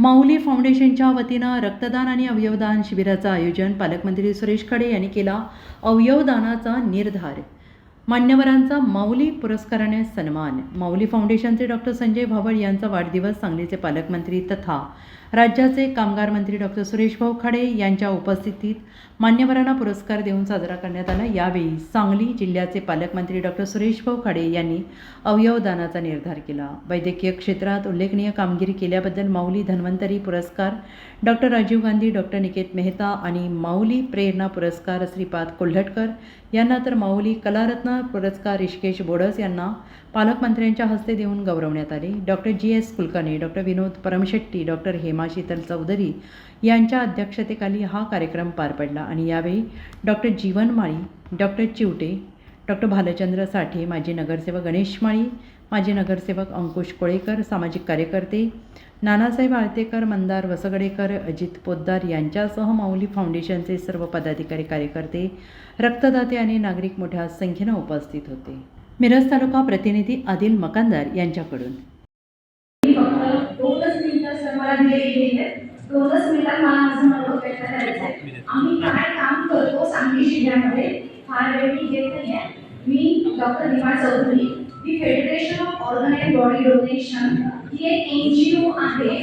माऊली फाउंडेशनच्या वतीनं रक्तदान आणि अवयवदान शिबिराचं आयोजन पालकमंत्री सुरेश खडे यांनी केला. अवयवदानाचा निर्धार मान्यवरांचा माऊली पुरस्काराने सन्मान. माऊली फाउंडेशनचे डॉक्टर संजय भावड यांचा वाढदिवस सांगलीचे पालकमंत्री तथा राज्याचे कामगार मंत्री डॉक्टर सुरेश भाऊ खाडे यांच्या उपस्थितीत मान्यवरांना पुरस्कार देऊन साजरा करण्यात आला. यावेळी सांगली जिल्ह्याचे पालकमंत्री डॉक्टर सुरेश भाऊ खाडे यांनी अवयवदानाचा निर्धार केला. वैद्यकीय क्षेत्रात उल्लेखनीय कामगिरी केल्याबद्दल माऊली धन्वंतरी पुरस्कार डॉक्टर राजीव गांधी डॉक्टर निकेत मेहता आणि माऊली प्रेरणा पुरस्कार श्रीपाद कोल्हटकर यांना तर माऊली कलारत्न पुरस्कार ऋषिकेश बोडस यांना पालकमंत्र्यांच्या हस्ते देऊन गौरवण्यात आले. Doctor G. S. Kulkarni doctor Vinod Paramshetti doctor Hema Sheetal Chaudhari यांच्या अध्यक्षतेखाली हा कार्यक्रम पार पडला आणि यावेळी doctor Jeevan Mali doctor Chivate doctor Bhalchandra Sathe माजी नगरसेवक गणेश माळी माजी नगरसेवक अंकुश कोळेकर सामाजिक कार्यकर्ते नानासाहेब आळतेकर मंदार वसगडेकर अजित पोद्दार यांच्यासह माऊली फाउंडेशनचे सर्व पदाधिकारी कार्यकर्ते रक्तदाते आणि नागरिक मोठ्या संख्येनं उपस्थित होते. मिरज तालुका प्रतिनिधी आदिल मकानदार यांच्याकडून. आम्ही काय काम करतो सांगली जिल्ह्यामध्ये फार वेळ मी घेत नाही doctor Nima Chaudhari the federation of organise body donation ही एक एन जी ओ आहे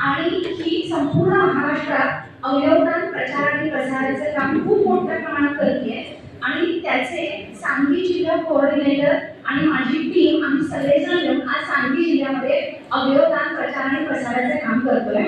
आणि ही संपूर्ण महाराष्ट्रात अवयवदान प्रचार आणि प्रसाराचं काम खूप मोठ्या प्रमाणात करते आणि त्याचे सांगली जिल्हा कोऑर्डिनेटर आणि माझी टीम आम्ही सगळेजण आज सांगली जिल्ह्यामध्ये अवयवदान प्रचार आणि प्रसाराचे काम करतोय.